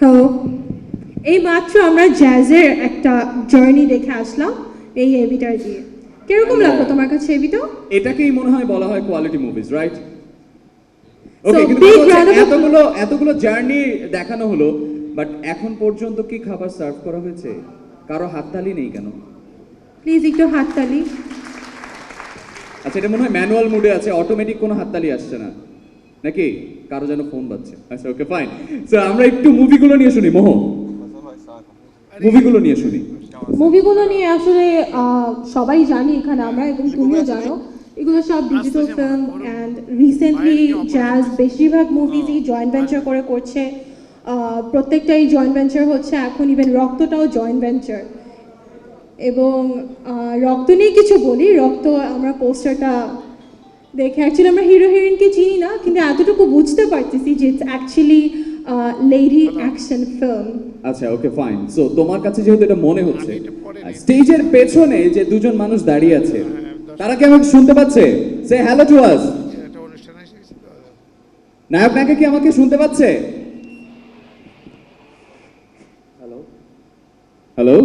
Hello. এই মাত্র আমরা জ্যাজের একটা জার্নি দেখে আসলাম এই এবিটার দিয়ে। কীরকম লাগল তোমার কাছে এবিটা? এটাকেই মনে হয় বলা হয় কোয়ালিটি মুভিজ রাইট ওকে কিন্তু. এতগুলো এতগুলো জার্নি দেখানো হলো বাট এখন পর্যন্ত কি খাবার সার্ভ করা হয়েছে? কারও হাততালি নেই কেন? প্লিজ একটু হাততালি। আচ্ছা এটা মনে হয় ম্যানুয়াল মুডে আছে অটোমেটিক কোনো হাততালি আসছে না। নাকি? কারও যেন ফোন বাজছে। আচ্ছা ওকে ফাইন সো আমরা একটু মুভিগুলো নিয়ে শুনি মোহ। মুভিগুলো নিয়ে শুনি। মুভিগুলো নিয়ে আসলে সবাই জানি এখানে আমরা এবং তুমিও জানো। এগুলো সব digital film and recently Jaaz বেশিরভাগ মুভিজই জয়েন্ট ভেঞ্চার করে করছে। প্রত্যেকটাই জয়েন্ট ভেঞ্চার হচ্ছে এখন ইভেন রক্তটাও জয়েন্ট ভেঞ্চার এবং রক্ত নিয়ে কিছু বলি রক্ত আমরা পোস্টারটা দেখে অ্যাকচুয়ালি আমরা হিরো হিরোইনকে চিনি না কিন্তু এতটুকু বুঝতে পারতেছি যে it's actually lady action film আচ্ছা ওকে ফাইন সো তোমার কাছে যেহেতু এটা মনে হচ্ছে স্টেজের পেছনে যে দুজন মানুষ দাঁড়িয়ে আছে তারা কি আমাকে শুনতে পাচ্ছে? সে হ্যালো টু আস নায়ক নায়িকা কি আমাকে শুনতে পাচ্ছে? হ্যালো হ্যালো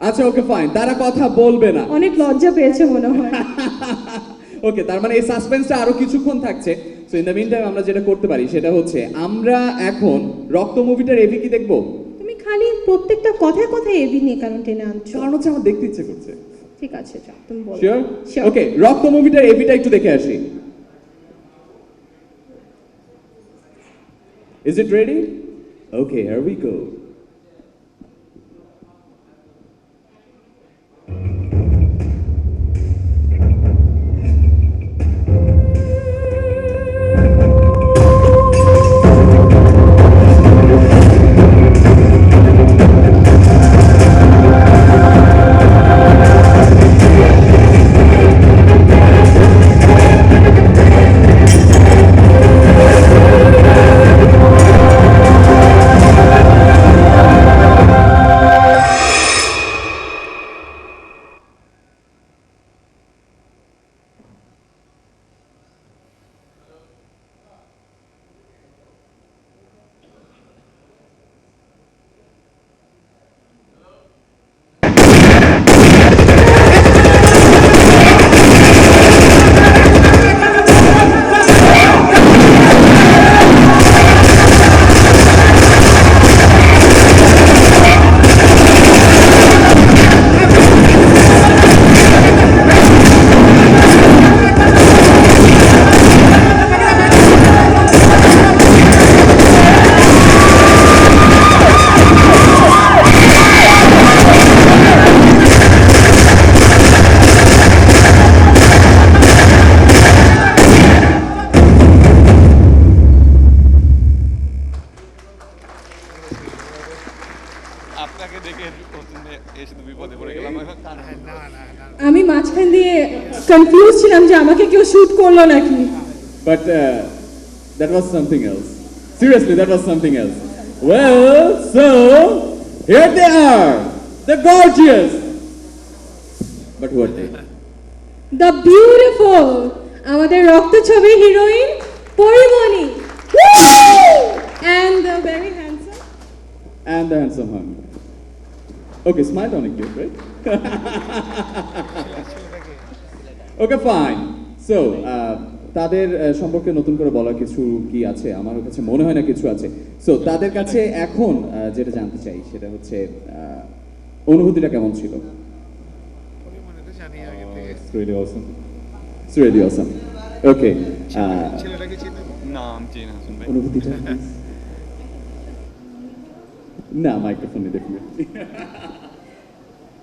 আচ্ছা ওকে ফাইন তারা কথা বলবে না। অনেক লজ্জা পেয়েছে মনে হয়। ওকে তার মানে এই সাসপেন্সটা আরও কিছুক্ষণ থাকছে। So in the mean time আমরা যেটা করতে পারি সেটা হচ্ছে আমরা এখন রক্ত মুভিটার এভি কি দেখব? তুমি খালি প্রত্যেকটা কথায় কথায় এবি নিয়ে কারণ টেনে আনছো? কারণ হচ্ছে আমার দেখতে ইচ্ছে করছে। ঠিক আছে যাও তুমি বলো। শিওর ওকে রক্ত মুভিটার এভিটা একটু দেখে আসি। Is it ready okay here we go confuse ছিলাম যে আমাকে কেউ শুট করলো নাকি But uh, that was something else. Seriously, that was something else. Well, so here they are, the gorgeous. But who are they? The beautiful আমাদের রক্ত ছবি heroine Porimoni and the very handsome And the handsome hunk. Okay, smile on it, cute, right? okay, fine. So, uh, তাদের uh, সম্পর্কে নতুন করে বলার কিছু কি আছে আমার কাছে মনে হয় না কিছু আছে সো তাদের কাছে এখন uh, যেটা জানতে চাই সেটা হচ্ছে uh, অনুভূতিটা কেমন ছিল পরিমাণে তো জানি আগে থেকে It's really awesome. It's really awesome. Okay. ছেলেটাকে চিনে না অনুভূতিটা মাইক্রোফোনে দেখবে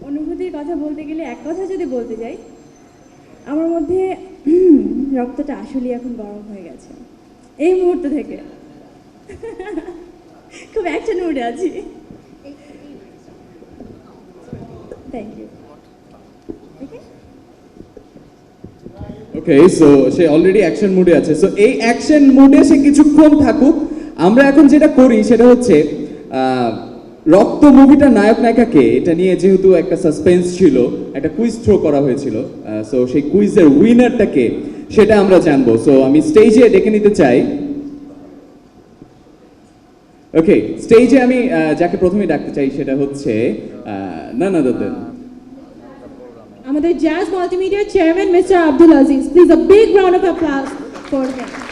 অনুভূতির কথা বলতে গেলে এক কথা যদি বলতে যাই আমার মধ্যে রক্তটা আসলেই এখন গরম হয়ে গেছে। এই মুহূর্ত থেকে। খুব অ্যাকশন মুডে আছি। থ্যাংক ইউ ওকে সো সে অলরেডি অ্যাকশন মুডে আছে। সো এই অ্যাকশন মুডে সে কিছুক্ষণ থাকুক, আমরা এখন যেটা করি সেটা হচ্ছে রক্ত মুভিটা নায়ক নায়িকাকে, এটা নিয়ে যেহেতু একটা সাসপেন্স ছিল, একটা কুইজ থ্রো করা হয়েছিল সো সেই কুইজের উইনারটাকে সেটা আমরা জানব। সো আমি স্টেজে ডেকে নিতে চাই। ওকে স্টেজে আমি যাকে প্রথমে ডাকতে চাই সেটা হচ্ছে না না দাদা আমাদের Jaaz multimedia chairman mister Abdul Aziz please a big round of applause for him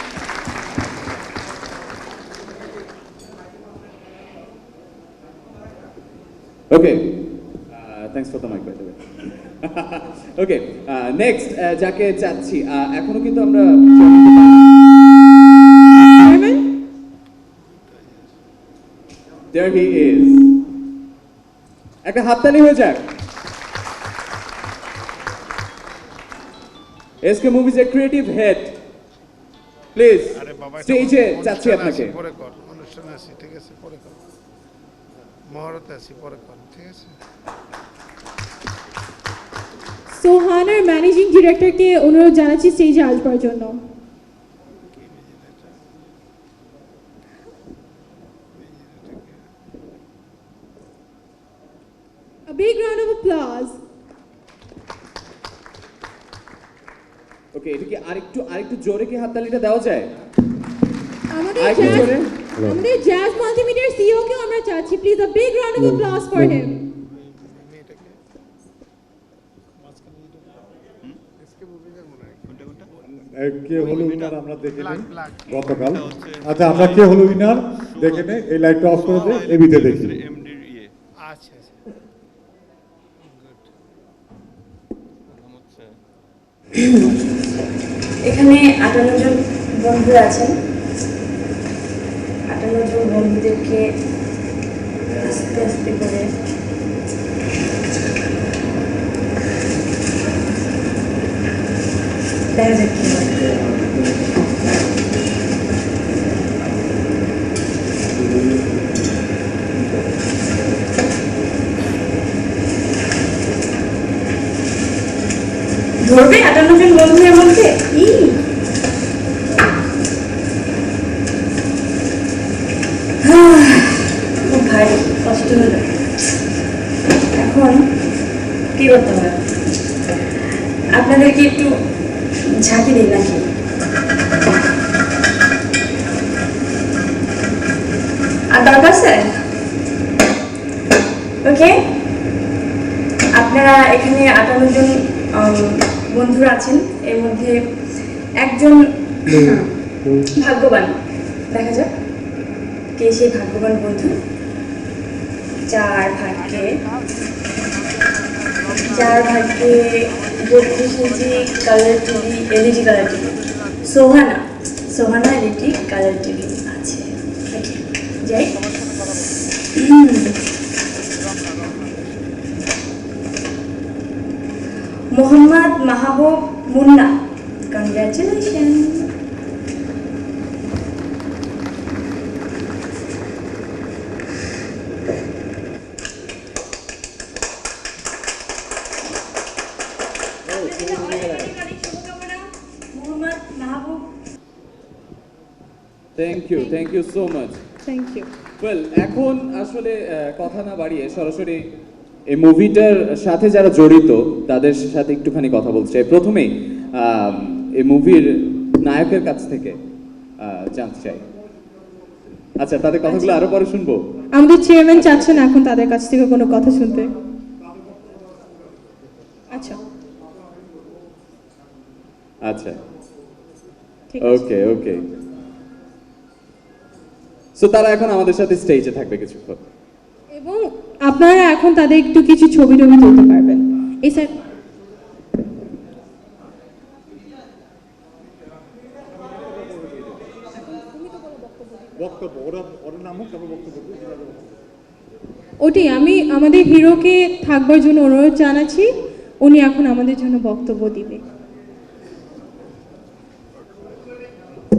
okay thanks for the mic bye okay next যাকে চাচ্ছি আহ, এখনও কিন্তু আমরা দেয়ার হি ইজ একটা হাততালি হয়ে যাক। এসকে মুভিজ এর ক্রিয়েটিভ হেড প্লিজ আরে বাবা এটা স্টেজে চাচ্ছি আপনাকে। পরে কর অনুষ্ঠানে আছি ঠিক আছে পরে কর। মহরতে আছি পরে কর ঠিক আছে সোহানার ম্যানেজিং ডিরেক্টরকে অনুরোধ জানাচ্ছি স্টেজে আসবার জন্য। A big round of applause. ওকে এটা কি আরেকটু আরেকটু জোরে কি হাততালিটা দেওয়া যায়? আমাদের আরেকটু জোরে। আমাদের জ্যাজ মাল্টিমিডিয়ার সিইও কেও আমরা চাচ্ছি। Please a big round of applause for him কে হলো উইনার আমরা দেখে নিই গতকাল। আচ্ছা আমরা কে হলো উইনার দেখে নেই এই লাইটটা অফ করে দে এবিতে দেখি। ইয়ে আচ্ছা আচ্ছা। এখানে আটান্ন জন বন্ধু আছেন। আটান্ন জন বন্ধুদেরকে আস্তে আস্তে করে কি ধরবে আটান্ন জন বন্ধুদের মধ্যে ই আহ, খুব ভারী কষ্ট হলো এখন আপনাদেরকে একটু ঝাঁকি দিই নাকি? আর দরকার স্যার ওকে? আপনারা এখানে আটান্ন জন বন্ধুরা আছেন। এর মধ্যে একজন ভাগ্যবান। দেখা যাক কে সেই ভাগ্যবান বন্ধু চার ভাগ্যে চার ভাগ্যে বত্রিশ inch colour TV LED colour TV Sohana Sohana LED colour TV আছে। যাই। হুম। Mohammad Mahbub Munna. Congratulation Mohammad Mahbub thank you thank you so much thank you well এখন আসলে কথা না বাড়িয়ে সরাসরি এই মুভিটার সাথে যারা জড়িত তাদের সাথে একটুখানি কথা বলতে চাই। প্রথমেই এই মুভির নায়কের কাছ থেকে জানতে চাই। আচ্ছা তাদের কথাগুলো আরও পরে শুনব। আমাদের চেয়ারম্যান চাচ্ছেন এখন তাদের কাছ থেকে কোনো কথা শুনতে। আচ্ছা। আচ্ছা। ওকে ওকে সো তারা এখন আমাদের সাথে স্টেজে থাকবে কিছুক্ষণ। এবং আপনারা এখন তাদের একটু কিছু ছবি টবি তুলতে পারবেন। এই স্যার বক্তব্য ওরা ওরা নামক তারপর বক্তব্য দিই, যেভাবে বক্তব্য। ওটাই আমি আমাদের হিরোকে থাকবার জন্য অনুরোধ জানাচ্ছি। উনি এখন আমাদের জন্য বক্তব্য দিবে।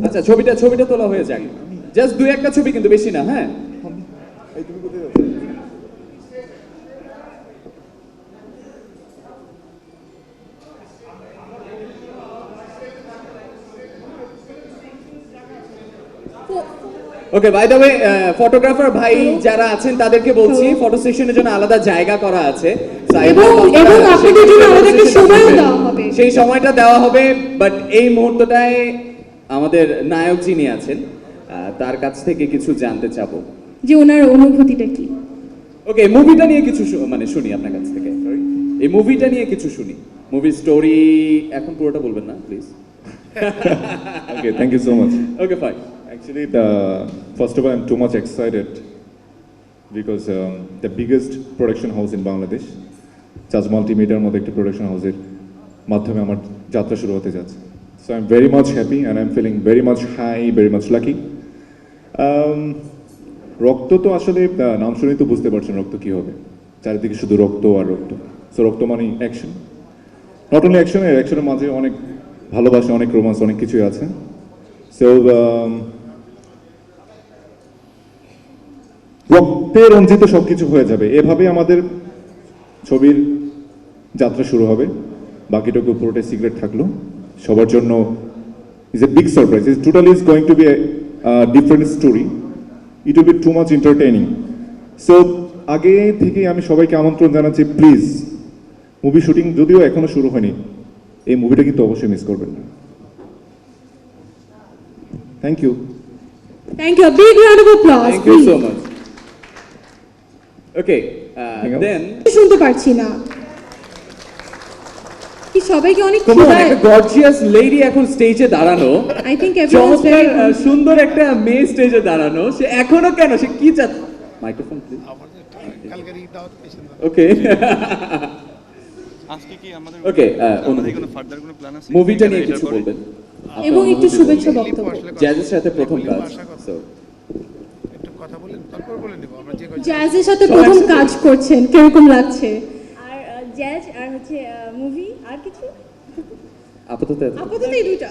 আচ্ছা ছবিটা ছবিটা তোলা হয়ে যাক। জাস্ট দুই একটা ছবি কিন্তু বেশি না হ্যাঁ? Okay by the way photographer ভাই যারা আছেন তাদেরকে বলছি ফটো সেশনের জন্য আলাদা জায়গা করা আছে এবং- hope এবং আপনারা আপনাদের জন্য আলাদা একটা সময়ও দেওয়া হবে। সেই সময়টা দেওয়া হবে বাট এই মুহূর্তটায় আমাদের নায়ক যিনি আছেন তার কাছ থেকে কিছু জানতে চাব। যে ওনার অনুভূতিটা কি? ওকে মুভিটা নিয়ে কিছু মানে শুনি আপনার কাছ থেকে সরি এই মুভিটা নিয়ে কিছু শুনি। মুভি স্টোরি এখন পুরোটা বলবেন না please okay thank you so much okay fine actually first of all, I'm too much excited because um, the biggest production house in Bangladesh, চার্জ মাল্টিমিডিয়ার মধ্যে একটি প্রোডাকশন হাউসের মাধ্যমে আমার যাত্রা শুরু হতে যাচ্ছে। So I am very much happy and I am feeling very much high very much lucky Rokto তো আসলে নাম শুনেই তো বুঝতে পারছেন রক্ত কী হবে। চারিদিকে শুধু রক্ত আর রক্ত। সো রক্ত মানে অ্যাকশন নট অনলি অ্যাকশনের অ্যাকশনের মাঝে অনেক ভালোবাসা, অনেক রোমান্স অনেক কিছুই আছে। সো রক্তে রঞ্জিত সবকিছু হয়ে যাবে। এভাবে আমাদের ছবির যাত্রা শুরু হবে। বাকিটুকু পুরোটাই সিক্রেট থাকল। সবার জন্য is a big surprise is totally is going to be different story it will be too much entertaining so আগে থেকে আমি সবাইকে আমন্ত্রণ জানাচ্ছি প্লিজ মুভি শুটিং যদিও এখনও শুরু হয়নি এই মুভিটা কিন্তু অবশ্যই মিস করবেন না। Thank you thank you big round of applause thank you so much okay then শুনতে পারছি না। কি সবাইকে অনেক তোমার গর্জিয়াস লেডি এখন স্টেজে দাঁড়ানো। আই থিংক চমৎকার সুন্দর একটা মেয়ে স্টেজে দাঁড়ানো। সে এখনও কেন? সে কি চাচ্ছে মাইক্রোফোন প্লিজ ওকে আজকে কি আমাদের Okay, আমাদের কোনো ফার্দার কোনো প্ল্যান আছে? মুভিটা নিয়ে কিছু বলবেন? এবং একটু শুভেচ্ছা বক্তব্য। জ্যাজের সাথে প্রথম কাজ কথা। বলেন তারপর বলে নেব আমরা যে জ্যাজের সাথে প্রথম কাজ করছেন কীরকম লাগছে? জ্যাজ আর হচ্ছে মুভি আর কিছু? আপাতত আপাতত এই দুইটা।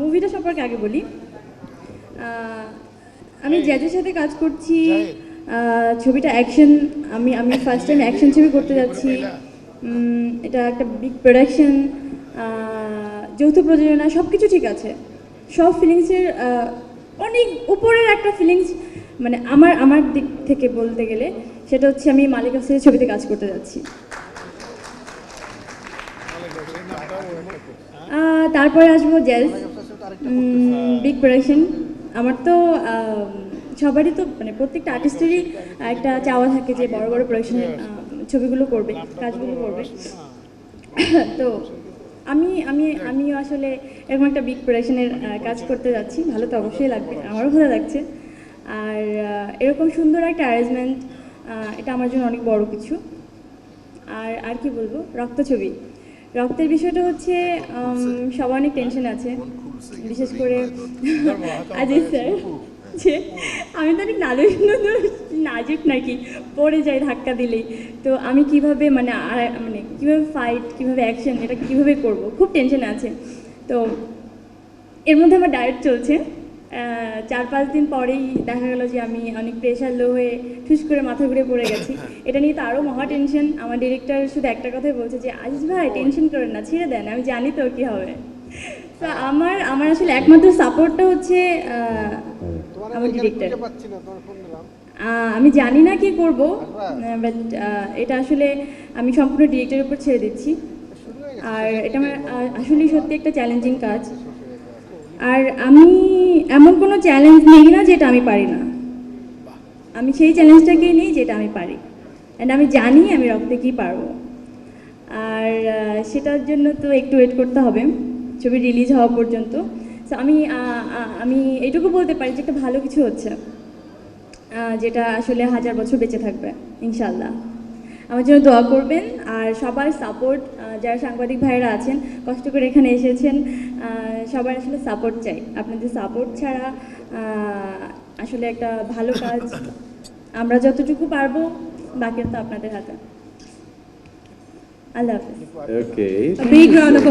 মুভিটা সম্পর্কে আগে বলি। আমি জ্যাজের সাথে কাজ করছি। ছবিটা অ্যাকশন আমি আমি ফার্স্ট টাইম অ্যাকশন ছবি করতে যাচ্ছি। এটা একটা বিগ প্রোডাকশন যৌথ প্রযোজনা সব কিছু ঠিক আছে। সব ফিলিংসের অনেক উপরের একটা ফিলিংস মানে আমার আমার দিক থেকে বলতে গেলে সেটা হচ্ছে আমি মালিক ছবিতে কাজ করতে যাচ্ছি। তারপরে আসব জেলস বিগ প্রোডাকশন আমার তো সবারই তো মানে প্রত্যেকটা আর্টিস্টেরই একটা চাওয়া থাকে যে বড় বড় প্রোডাকশনে ছবিগুলো করবে, কাজগুলো করবে। তো আমি আমি আমিও আসলে এরকম একটা বিগ প্রোডাকশনের কাজ করতে যাচ্ছি। ভালো তো অবশ্যই লাগবে, আমারও ভালো লাগছে। আর এরকম সুন্দর একটা অ্যারেঞ্জমেন্ট এটা আমার জন্য অনেক বড় কিছু। আর আর কি বলব? রক্ত ছবি রক্তের বিষয়টা হচ্ছে সবার অনেক টেনশন আছে। বিশেষ করে আজিজ স্যার আমি তো অনেক নালুস নাজুক নাকি, পড়ে যাই ধাক্কা দিলেই। তো আমি কীভাবে মানে মানে কীভাবে ফাইট কীভাবে অ্যাকশন এটা কীভাবে করব? খুব টেনশন আছে। তো এর মধ্যে আমার ডায়েট চলছে। চার পাঁচ দিন পরেই দেখা গেল যে আমি অনেক প্রেশার লো হয়ে ঠুস করে মাথা ঘুরে পড়ে গেছি। এটা নিয়ে তো আরও মহা টেনশন আমার ডিরেক্টর শুধু একটা কথাই বলছে যে আজিজ ভাই টেনশন করেন না ছেড়ে দেন আমি জানি তো কী হবে। তো আমার আমার আসলে একমাত্র সাপোর্টটা হচ্ছে আমার ডিরেক্টর আমি জানি না কি করব বাট এটা আসলে আমি সম্পূর্ণ ডিরেক্টরের উপর ছেড়ে দিচ্ছি। আর এটা আমার আসলেই সত্যি একটা চ্যালেঞ্জিং কাজ। আর আমি এমন কোনো চ্যালেঞ্জ নেই না যেটা আমি পারি না। আমি সেই চ্যালেঞ্জটাকেই নিই যেটা আমি পারি। অ্যান্ড আমি জানি আমি রক্তে কী পারব। আর সেটার জন্য তো একটু ওয়েট করতে হবে। ছবি রিলিজ হওয়া পর্যন্ত। সো আমি আমি এটুকু বলতে পারি যে একটা ভালো কিছু হচ্ছে। যেটা আসলে হাজার বছর বেঁচে থাকবে ইনশাল্লাহ আমার জন্য দোয়া করবেন আর সবার সাপোর্ট যারা সাংবাদিক ভাইরা আছেন কষ্ট করে এখানে এসেছেন সবার আসলে সাপোর্ট চাই। আপনাদের সাপোর্ট ছাড়া আসলে একটা ভালো কাজ আমরা যতটুকু পারব বাকি তো আপনাদের হাতে। আল্লাহ হাফিজ। Okay big round of